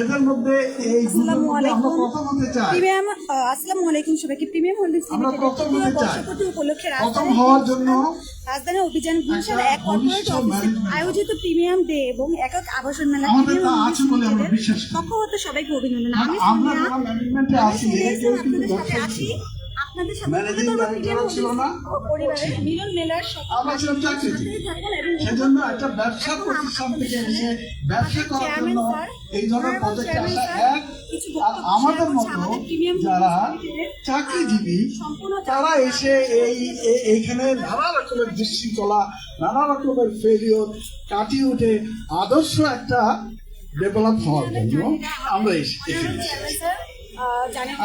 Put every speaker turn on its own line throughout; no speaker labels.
এদের মধ্যে এই
আসসালামু আলাইকুম। আসসালামু আলাইকুম সবাইকে। প্রিমিয়াম হোল্ডিংস উপলক্ষে রাজধানী
হওয়ার জন্য
রাজধানী অভিযান গুলশান এক কর্পোরেট অফিসে আয়োজিত প্রিমিয়াম ডে এবং একক আবাসন মেলা। পক্ষ হতে সবাইকে অভিনন্দন। আমি সোনিয়া,
আছি
আপনাদের সাথে। আপনাদের সাথে মিলন মেলার
সেজন্য একটা ব্যবসা প্রতিষ্ঠান থেকে এসে ব্যবসা করার জন্য এই ধরনের প্রজেক্টে আসা এক। আর আমাদের মতো যারা চাকরিজীবী তারা এসে এই এইখানে নানা রকমের বিশৃঙ্খলা নানা রকমের ফেলিওর কাটিয়ে উঠে আদর্শ একটা ডেভেলপ হওয়ার জন্য আমরা এসে এসেছি।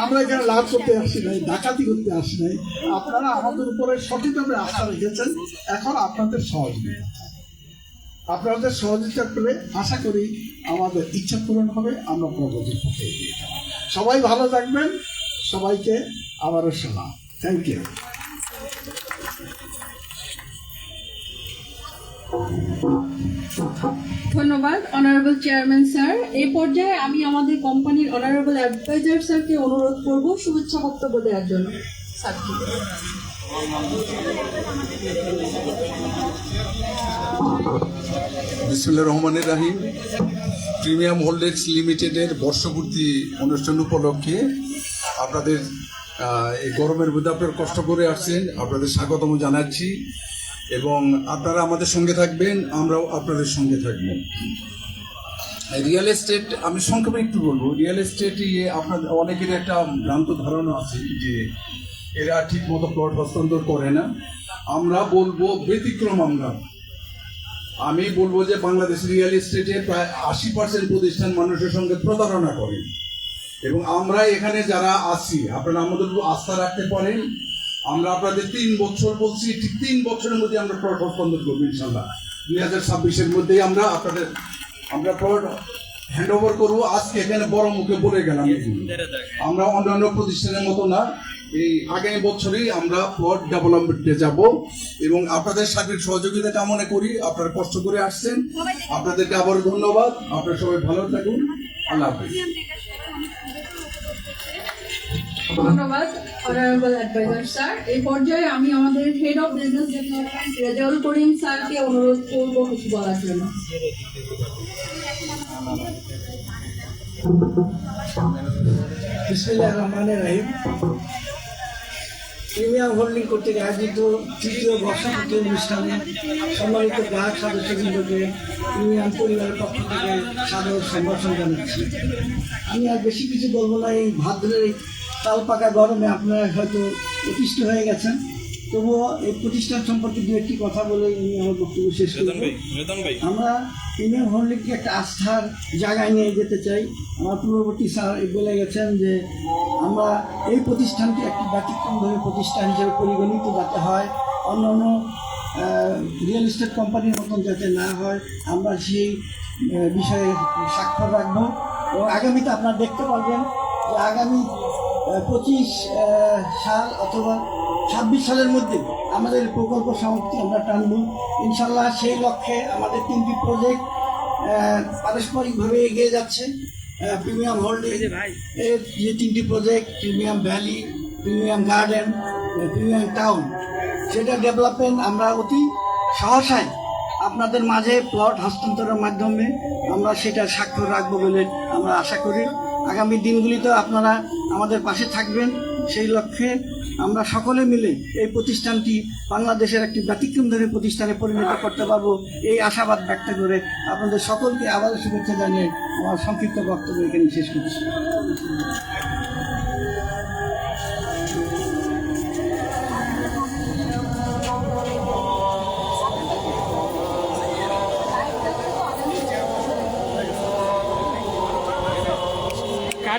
আমরা এখানে লাভ করতে আসি নাই, ডাকাতি করতে আসি নাই। আপনারা আমাদের উপরে সঠিকভাবে আস্থা রেখেছেন। এখন আপনাদের সহযোগিতা। আপনাদের সহযোগিতা করে আশা করি আমাদের ইচ্ছা পূরণ হবে, আমরা প্রগতির পথে সবাই ভালো থাকবেন। সবাইকে আবারও শোনা থ্যাংক ইউ
ধন্যবাদ অনারেবল চেয়ারম্যান স্যার এই পর্যায়ে আমি আমাদের কোম্পানির অনারেবল অ্যাডভাইজার স্যারকে অনুরোধ করব শুভেচ্ছা বক্তব্য দেওয়ার জন্য। স্যার
বিসমুল্লাহ রহমানের রাহিম। প্রিমিয়াম হোল্ডার্স লিমিটেডের বর্ষপূর্তি অনুষ্ঠান উপলক্ষে আপনাদের এই গরমের মধ্যে আপনারা কষ্ট করে আসছেন। আপনাদের স্বাগতম জানাচ্ছি। এবং আপনারা আমাদের সঙ্গে থাকবেন, আমরাও আপনাদের সঙ্গে থাকব। রিয়েল এস্টেট আমি সংক্ষেপে একটু বলব রিয়েল এস্টেট ইয়ে আপনাদের অনেকের একটা ভ্রান্ত ধারণা আছে যে এরা ঠিক মতো প্লট হস্তান্তর করে না। আমরা বলব ব্যতিক্রম আমরা। আমি বলব যে বাংলাদেশ রিয়েল এস্টেটে প্রায় আশি পার্সেন্ট প্রতিষ্ঠান মানুষের সঙ্গে প্রতারণা করে। এবং আমরা এখানে যারা আছি, আপনারা আমাদের আস্থা রাখতে পারেন আমরা আপনাদের তিন বছর বলছি, ঠিক তিন বছরের মধ্যে আমরা হস্তান্তর করব ইনশাল্লাহ। দুই হাজার ছাব্বিশের মধ্যেই আমরা আপনাদের, আমরা হ্যান্ড ওভার করব। আজকে এখানে বড় মুখে বলে গেলাম। আমরা অন্যান্য প্রতিষ্ঠানের মতো না, এই আগামী বছরেই আমরা প্লট ডেভেলপমেন্টে যাব এবং আপনাদের সার্বিক সহযোগিতা কামনা করি, আপনারা কষ্ট করে আসছেন। আপনাদেরকে আবার ধন্যবাদ। আপনারা সবাই ভালো থাকুন। আল্লাহ হাফিজ।
ধন্যবাদ। স্যার এই পর্যায়ে আমি আমাদের হেড রেজাউল করিম স্যারকে অনুরোধ
সম্মানিত গ্রাহক পরিবারের পক্ষ থেকে সাদর সম্ভাষণ জানাচ্ছি। আমি আর বেশি কিছু বলব না, এই ভাদ্রের এই তাল পাকা গরমে আপনারা হয়তো অতিষ্ঠ হয়ে গেছেন। তবুও এই প্রতিষ্ঠান সম্পর্কে দু একটি কথা বলে আমি আমার বক্তব্য শেষ করব। আমরা প্রিমিয়াম হোল্ডিংকে একটা আস্থার জায়গায় নিয়ে যেতে চাই। আমার পূর্ববর্তী স্যার বলে গেছেন যে আমরা এই প্রতিষ্ঠানকে একটি ব্যতিক্রমধর্মী প্রতিষ্ঠান হিসেবে পরিগণিত যাতে হয়। অন্য অন্য রিয়েল এস্টেট কোম্পানির মতন যাতে না হয়। আমরা সেই বিষয়ে স্বাক্ষর রাখব। এবং আগামীতে আপনারা দেখতে পারবেন যে আগামী পঁচিশ সাল অথবা ছাব্বিশ সালের মধ্যে আমাদের প্রকল্প সমাপ্তি আমরা টানব। ইনশাল্লাহ সেই লক্ষ্যে আমাদের তিনটি প্রজেক্ট পারস্পরিকভাবে এগিয়ে যাচ্ছে। প্রিমিয়াম হোল্ডিং এর যে তিনটি project premium valley premium garden premium town সেটা ডেভেলপমেন্ট আমরা অতি সহসায় আপনাদের মাঝে প্লট হস্তান্তরের মাধ্যমে আমরা সেটা স্বাক্ষর রাখব বলে আমরা আশা করি। আগামী দিনগুলিতে আপনারা আমাদের পাশে থাকবেন। সেই লক্ষ্যে আমরা সকলে মিলে এই প্রতিষ্ঠানটি বাংলাদেশের একটি ব্যতিক্রমধর্মী প্রতিষ্ঠানে পরিণত করতে পারব। এই আশাবাদ ব্যক্ত করে আপনাদের সকলকে আবারও শুভেচ্ছা জানিয়ে আমার সংক্ষিপ্ত বক্তব্য এখানে শেষ করছি।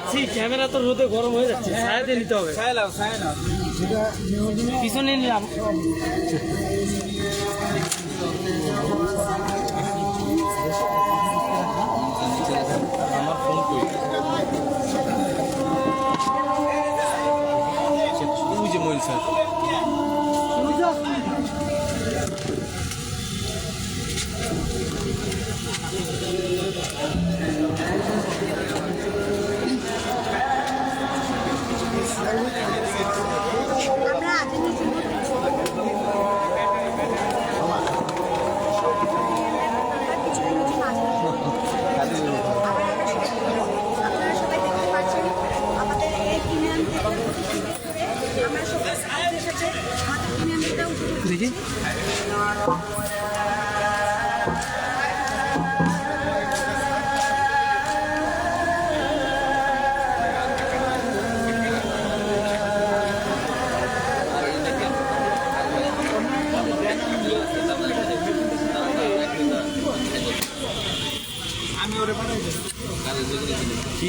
কাটছি ক্যামেরা তো রোদে গরম হয়ে যাচ্ছে ছায়াতে নিতে হবে। পিছনে নিলাম। আমার ফোন কই? যে মহিল স্যার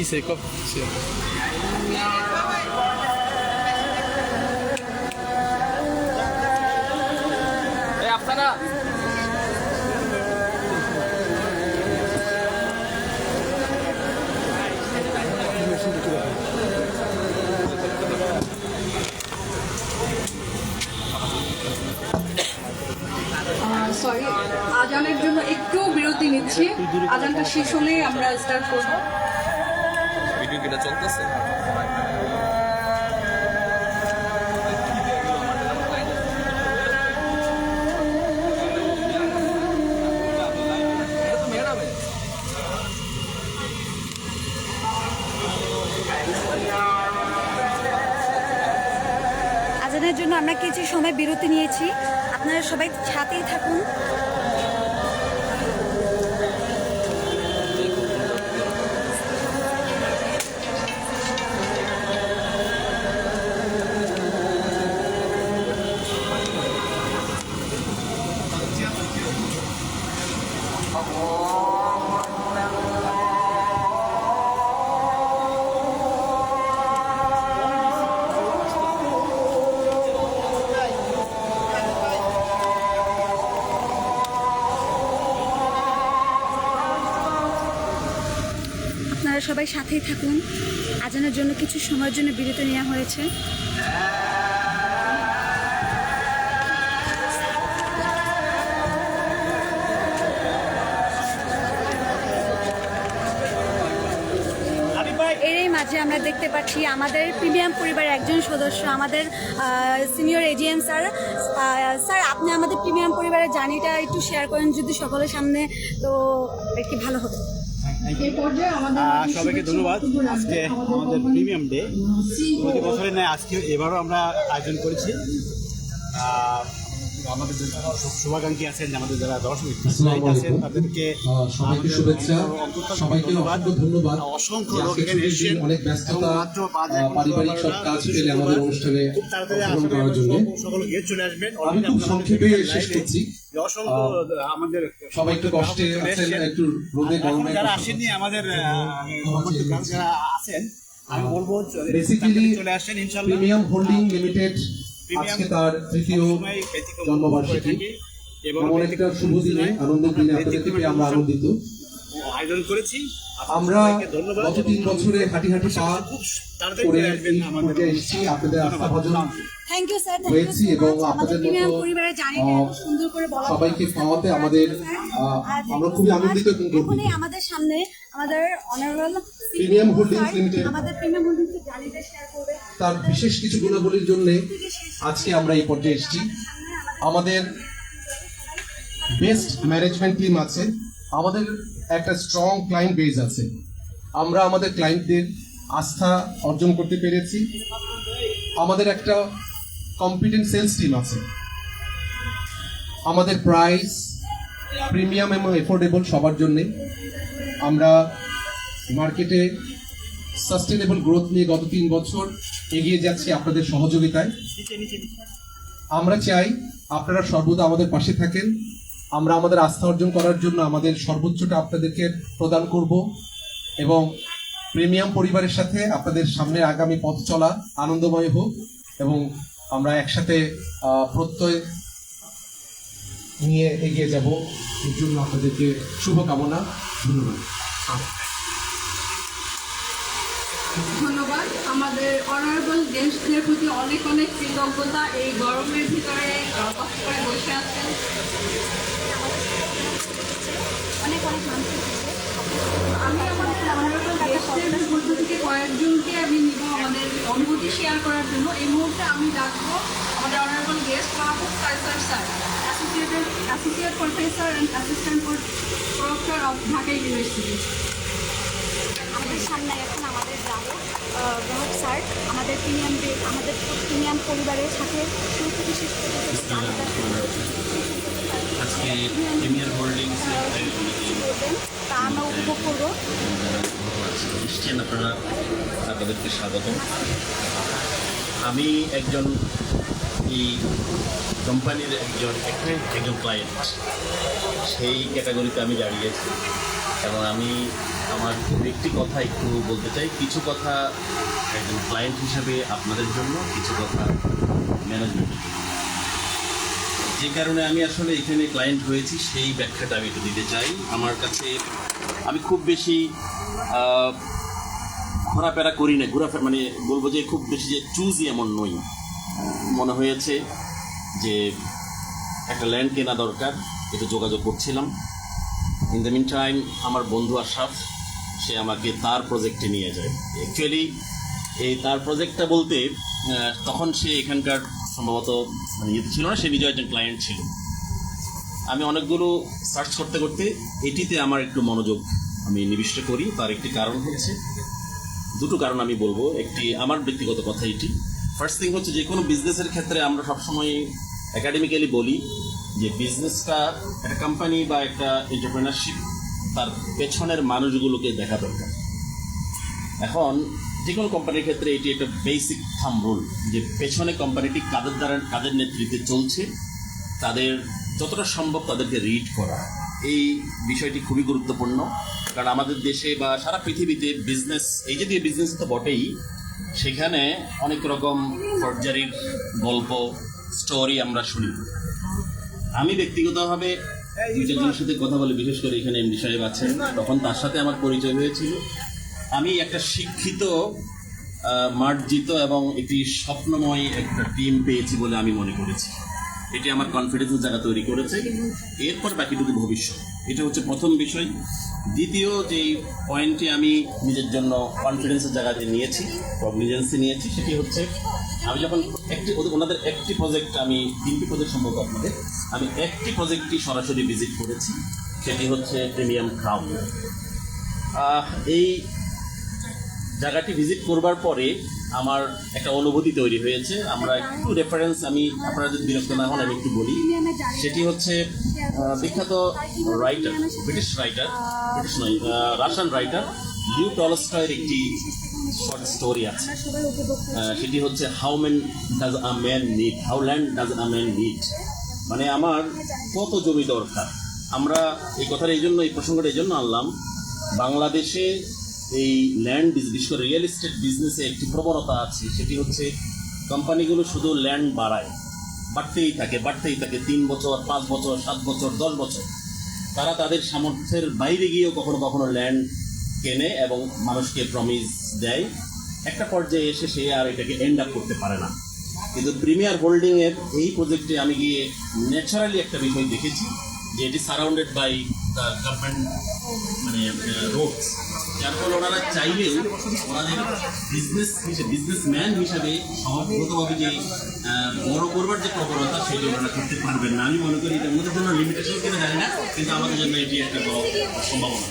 কি সে কপ আপনারা
সরি আজানের জন্য একটু বিরতি নিচ্ছি। আজানটা শেষ হলে আমরা স্টার্ট করব।
সময় বিরতি নিয়েছি। আপনারা সবাই ছাতেই থাকুন। সবাই সাথেই থাকুন। আজানের জন্য কিছু সময়ের জন্য বিরতি নেওয়া হয়েছে। এরই মাঝে আমরা দেখতে পাচ্ছি আমাদের প্রিমিয়াম পরিবারের একজন সদস্য, আমাদের সিনিয়র এজিএম স্যার স্যার আপনি আমাদের প্রিমিয়াম পরিবারের জার্নিটা একটু শেয়ার করেন যদি সকলের সামনে, তো একটি ভালো হতো।
সবাইকে ধন্যবাদ। আজকে আমাদের প্রিমিয়াম ডে। প্রতি বছরের ন্যায় আজকে এবারও আমরা আয়োজন করেছি। আমাদের শুভাকাঙ্ক্ষী আছেন আমাদের যারা দর্শক আছেন তাদেরকে
সবাইকে শুভেচ্ছা। সবাইকে অসংখ্য ধন্যবাদ।
অসংখ্য লোক এখানে এসেছেন।
অনেক ব্যস্ততা পারিবারিক সব কাজ ফেলে আমাদের অনুষ্ঠানে অংশগ্রহণ করার জন্য। আমি খুব সংক্ষেপে শেষ করছি।
অসংখ্য আমাদের
সবাই একটু কষ্টে আছেন একটু রোদে গরমে
যারা আসেননি আমাদের
ক্ষমা চেয়ে নিচ্ছি।
যারা আছেন আমি বলব
বেসিক্যালি
চলে আসেন ইনশাল্লাহ।
প্রিমিয়াম হোল্ডিং লিমিটেড আজকে তার তৃতীয় জন্মবার্ষিকী। এমন একটা শুভ দিনে আনন্দের দিনে আপনাদেরকে পেয়ে আমরা আনন্দিত।
আয়োজন করেছি।
আমরা গত তিন বছরে হাঁটি হাঁটি পা করে এই
আমাদের
পর্যায়ে এসেছি। আপনাদের আস্থা ভজন
থ্যাংক ইউ স্যার
হয়েছি এবং আপনাদের সবাইকে পাওয়াতে আমাদের আমরা খুবই আনন্দিত এবং
আমাদের সামনে আমাদের অনারেবল
Premium Holdings Limited।
আমাদের প্রিমিয়াম হোল্ডিংস শেয়ার করবে।
তার বিশেষ কিছু গুণাবলীর জন্য আজকে আমরা এই পর্যায়ে এসেছি। আমাদের বেস্ট ম্যানেজমেন্ট টিম আছে। আমাদের একটা স্ট্রং ক্লায়েন্ট বেজ আছে। আমরা আমাদের ক্লায়েন্টদের আস্থা অর্জন করতে পেরেছি। আমাদের একটা কম্পিটেন্ট সেলস টিম আছে। আমাদের প্রাইস প্রিমিয়াম এবং এফোর্ডেবল সবার জন্যে। আমরা মার্কেটে সাস্টেনেবল গ্রোথ নিয়ে গত তিন বছর এগিয়ে যাচ্ছি আপনাদের সহযোগিতায়। আমরা চাই আপনারা সর্বদা আমাদের পাশে থাকেন। আমরা আমাদের আস্থা অর্জন করার জন্য আমাদের সর্বোচ্চটা আপনাদেরকে প্রদান করব এবং প্রিমিয়াম পরিবারের সাথে আপনাদের সামনে আগামী পথ চলা আনন্দময় হোক এবং আমরা একসাথে প্রত্যয় নিয়ে এগিয়ে যাব। এর জন্য আপনাদেরকে শুভকামনা। ধন্যবাদ।
আমাদের অনারেবল গেস্টদের প্রতি অনেক অনেক কৃতজ্ঞতা। এই গরমের ভিতরে কষ্ট করে বসে আছেন।
অনেক অনেক মানুষ
আমি আমাদের অনারেবল গেস্টদের মধ্য থেকে কয়েকজনকে আমি নিব আমাদের অনুভূতি শেয়ার করার জন্য। এই মুহূর্তে আমি ডাকবো আমাদের honourable guest Mahbub Kaiser sir. Associated associate professor and assistant professor of Dhaka university
আমাদের সামনে এখন আমাদের গ্রাহক স্যার আমাদের প্রিমিয়াম আমাদের প্রিমিয়াম পরিবারের সাথে শুরু থেকে শেষ পর্যন্ত
আজকে প্রিমিয়ার হোল্ডিংস
করবেন তা আমরা উপভোগ করব।
এসছেন আপনারা আপনাদেরকে স্বাগত আমি একজন এই কোম্পানির একজন একজন ক্লায়েন্ট সেই ক্যাটাগরিতে আমি দাঁড়িয়েছি এবং আমি আমার একটি কথা একটু বলতে চাই। কিছু কথা একজন ক্লায়েন্ট হিসাবে আপনাদের জন্য, কিছু কথা ম্যানেজমেন্টের জন্য। যে কারণে আমি আসলে এখানে ক্লায়েন্ট হয়েছি, সেই ব্যাখ্যাটা আমি একটু দিতে চাই। আমার কাছে আমি খুব বেশি ঘোরাফেরা করি না। ঘোরাফেরা মানে বলব যে খুব বেশি যে চুজই এমন নই। মনে হয়েছে যে একটা ল্যান্ড কেনা দরকার এটা যোগাযোগ করছিলাম। ইন দ্য মিন টাইম আমার বন্ধু আশরাফ, সে আমাকে তার প্রজেক্টে নিয়ে যায়। অ্যাকচুয়ালি এই তার প্রজেক্টটা বলতে তখন সে এখানকার সম্ভবত মানে ইয়ে ছিল না, সে নিজেও একজন ক্লায়েন্ট ছিল। আমি অনেকগুলো সার্চ করতে করতে এটিতে আমার একটু মনোযোগ আমি নিবিষ্ট করি। তার একটি কারণ হচ্ছে, দুটো কারণ আমি বলব। একটি আমার ব্যক্তিগত কথা এটি ফার্স্ট থিং হচ্ছে যে কোনো বিজনেসের ক্ষেত্রে আমরা সবসময় একাডেমিক্যালি বলি যে বিজনেসটা একটা কোম্পানি বা একটা এন্টারপ্রেনারশিপ তার পেছনের মানুষগুলোকে দেখা দরকার। এখন যে কোনো কোম্পানির ক্ষেত্রে এটি একটা বেসিক থাম রুল যে পেছনে কোম্পানিটি কাদের দ্বারা, কাদের নেতৃত্বে চলছে, তাদের যতটা সম্ভব তাদেরকে রিড করা। এই বিষয়টি খুবই গুরুত্বপূর্ণ। কারণ আমাদের দেশে বা সারা পৃথিবীতে বিজনেস এই যে দিয়ে বিজনেস তো বটেই সেখানে অনেক রকম ফর্জারির গল্প স্টোরি আমরা শুনি। আমি ব্যক্তিগতভাবে দুই চারজনের সাথে কথা বলে, বিশেষ করে এখানে এমডি সাহেব আছেন। তখন তার সাথে আমার পরিচয় হয়েছিল। আমি একটা শিক্ষিত মার্জিত এবং একটি স্বপ্নময় একটা টিম পেয়েছি বলে আমি মনে করেছি। এটি আমার কনফিডেন্সের জায়গা তৈরি করেছে। এরপর বাকিটুকু ভবিষ্যৎ। এটা হচ্ছে প্রথম বিষয়। দ্বিতীয় যেই পয়েন্টটি আমি নিজের জন্য কনফিডেন্সের জায়গাতে নিয়েছি কগনিজেন্সি নিয়েছি, সেটি হচ্ছে আমি যখন একটি ওনাদের একটি প্রজেক্ট আমি, তিনটি প্রজেক্ট সম্ভব আপনাদের, আমি একটি প্রজেক্টটি সরাসরি ভিজিট করেছি, সেটি হচ্ছে প্রিমিয়াম ক্রাউন এই জায়গাটি ভিজিট করবার পরে আমার একটা অনুভূতি তৈরি হয়েছে। আমরা একটু রেফারেন্স আমি আপনারা যদি বিরক্ত না হন, আমি একটু বলি। সেটি হচ্ছে বিখ্যাত রাইটার ব্রিটিশ রাইটার ব্রিটিশ নয় রাশিয়ান রাইটার লিউ টলস্টয়ের একটি শর্ট স্টোরি আছে। সেটি হচ্ছে how man does a man need how land does a man need মানে আমার কত জমি দরকার। আমরা এই কথাটা এই জন্য, এই প্রসঙ্গটা এই জন্য আনলাম, বাংলাদেশে এই ল্যান্ড করে রিয়েল এস্টেট বিজনেসে একটি প্রবণতা আছে, সেটি হচ্ছে কোম্পানিগুলো শুধু ল্যান্ড বাড়ায়, বাড়তেই থাকে বাড়তেই থাকে, তিন বছর, পাঁচ বছর, সাত বছর, দশ বছর। তারা তাদের সামর্থ্যের বাইরে গিয়েও কখনো কখনো ল্যান্ড কেনে এবং মানুষকে প্রমিস দেয়। একটা পর্যায়ে এসে সে আর এটাকে এন্ড আপ করতে পারে না। কিন্তু প্রিমিয়ার হোল্ডিংয়ের এই প্রজেক্টে আমি গিয়ে ন্যাচারালি একটা বিষয় দেখেছি, যে এটি সারাউন্ডেড বাই গভর্নমেন্ট মানে রোডস যার ফলে ওনারা চাইলেও ওনাদের বিজনেস হিসেবে বিজনেসম্যান হিসাবে স্বভাবগতভাবে যে বড় করবার যে প্রবণতা সেটি ওনারা করতে পারবেন না। আমি মনে করি এটা ওনাদের জন্য লিমিটেশন কিনা জানি না, কিন্তু আমাদের জন্য এটি একটা বড় সম্ভাবনা।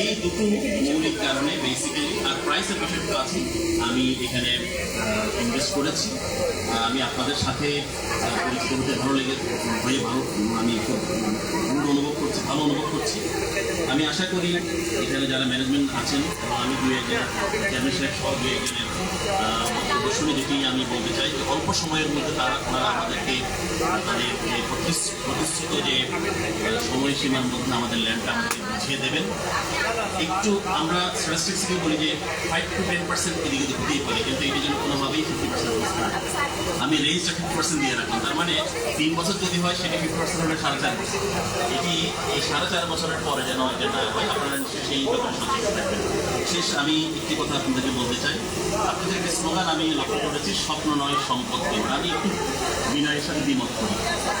এই দুটো মৌলিক কারণে বেসিক্যালি আর প্রাইসের বিষয়টা আছে, আমি এখানে ইনভেস্ট করেছি। আমি আপনাদের সাথে পরিচিত হতে ভালো লেগে, হয়ে ভালো, আমি খুব অনুভব করছি, ভালো অনুভব করছি। আমি আশা করি এখানে যারা ম্যানেজমেন্ট আছেন এবং আমি দু একজন চেয়ারম্যান সাহেব সহ দু একজনের বক্তব্য যেটি আমি বলতে চাই যে অল্প সময়ের মধ্যে তারা ওনারা আমাদেরকে তাদের যে প্রতিশ্রু- প্রতিশ্রুত যে সময়সীমার মধ্যে আমাদের ল্যান্ডটা আমাদের বুঝিয়ে দেবেন। একটু আমরা স্ট্যাটিস্টিক্সকে বলি যে ফাইভ টু টেন পার্সেন্ট এদিকে ওদিক হতেই পারে, কিন্তু এটি যেন কোনোভাবেই ফিফটি পার্সেন্ট আমি রেঞ্জটা ফিফটি পার্সেন্ট দিয়ে রাখলাম, তার মানে তিন বছর যদি হয়, সেটি ফিফটি পার্সেন্ট হলে সাড়ে চার বছর। এটি এই সাড়ে চার বছরের পরে যেন এটা না হয়, আপনারা সেই ব্যাপারে সচেতন থাকবেন। শেষ আমি একটি কথা আপনাদেরকে বলতে চাই স্লোগান আমি লক্ষ্য করেছি, স্বপ্ন নয়, সম্পদ কেবল আমি একটু বিনয়ের সাথে দ্বিমত করি।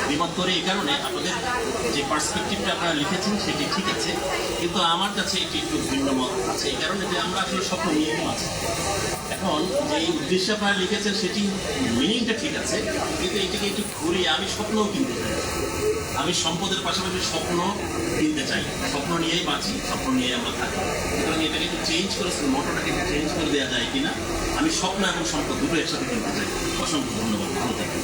দ্বিমত করে এই কারণে আপনাদের যে পার্সপেক্টিভটা আপনারা লিখেছেন সেটি ঠিক আছে, কিন্তু আমার কাছে এটি একটু ভিন্ন মত আছে। এই কারণে যে আমরা আসলে স্বপ্ন নিয়ে আছি। এখন যে উদ্দেশ্য আপনারা লিখেছেন সেটি মিনিংটা ঠিক আছে, কিন্তু এটাকে একটু ঘুরিয়ে আমি স্বপ্নও কিনতে চাই। আমি সম্পদের পাশাপাশি স্বপ্ন কিনতে চাই। স্বপ্ন নিয়েই বাঁচি, স্বপ্ন নিয়েই আমরা থাকি। সুতরাং এটাকে একটু চেঞ্জ করে মোটরটাকে একটু চেঞ্জ করে দেওয়া যায় কিনা আমি স্বপ্ন এবং সম্পদ দুটো একসাথে কিনতে চাই। অসংখ্য ধন্যবাদ ভালো থাকবেন।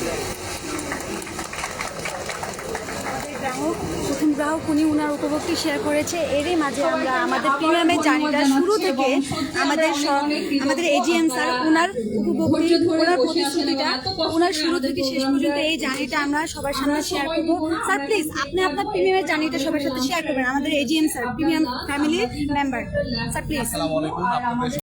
আমাদের গ্রাহক প্রথম গ্রাহক উনি উনার উপভোগটি শেয়ার করেছে। এরই মাঝে আমরা আমাদের প্রিমিয়ামের জার্নিটা শুরু থেকে আমাদের আমাদের এজিএম স্যার ওনার উপভোগটি ওনার প্রতিশ্রুতিটা ওনার শুরু থেকে শেষ পর্যন্ত এই জার্নিটা আমরা সবার সামনে শেয়ার করব। স্যার প্লিজ আপনি আপনার প্রিমিয়ামের জার্নিটা সবার সাথে শেয়ার করবেন। আমাদের এজিএম স্যার প্রিমিয়াম ফ্যামিলির মেম্বার স্যার প্লিজ
আসসালামু আলাইকুম আপনাদের